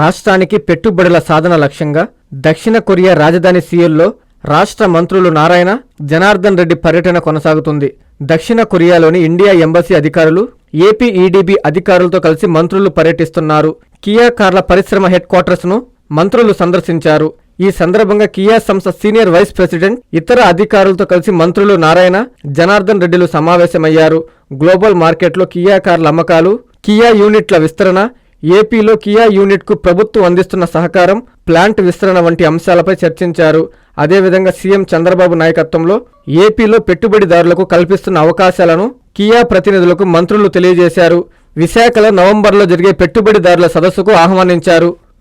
రాష్ట్రానికి పెట్టుబడుల సాధన లక్ష్యంగా దక్షిణ కొరియా రాజధాని సియోల్లో రాష్ట్ర మంత్రులు నారాయణ జనార్దన్ రెడ్డి పర్యటన కొనసాగుతుంది. దక్షిణ కొరియాలోని ఇండియా ఎంబసీ అధికారులు ఏపీ ఈడీబీ అధికారులతో కలిసి మంత్రులు పర్యటిస్తున్నారు. కియా కార్ల పరిశ్రమ హెడ్ క్వార్టర్స్ను మంత్రులు సందర్శించారు. ఈ సందర్భంగా కియా సంస్థ సీనియర్ వైస్ ప్రెసిడెంట్ ఇతర అధికారులతో కలిసి మంత్రులు నారాయణ జనార్దన్ రెడ్డిలు సమావేశమయ్యారు. గ్లోబల్ మార్కెట్లో కియా కార్ల అమ్మకాలు కియా యూనిట్ల విస్తరణ ఏపీలో కియా యూనిట్కు ప్రభుత్వం అందిస్తున్న సహకారం ప్లాంట్ విస్తరణ వంటి అంశాలపై చర్చించారు. అదేవిధంగా సీఎం చంద్రబాబు నాయకత్వంలో ఏపీలో పెట్టుబడిదారులకు కల్పిస్తున్న అవకాశాలను కియా ప్రతినిధులకు మంత్రులు తెలియజేశారు. విశాఖలో నవంబర్లో జరిగే పెట్టుబడిదారుల సదస్సుకు ఆహ్వానించారు.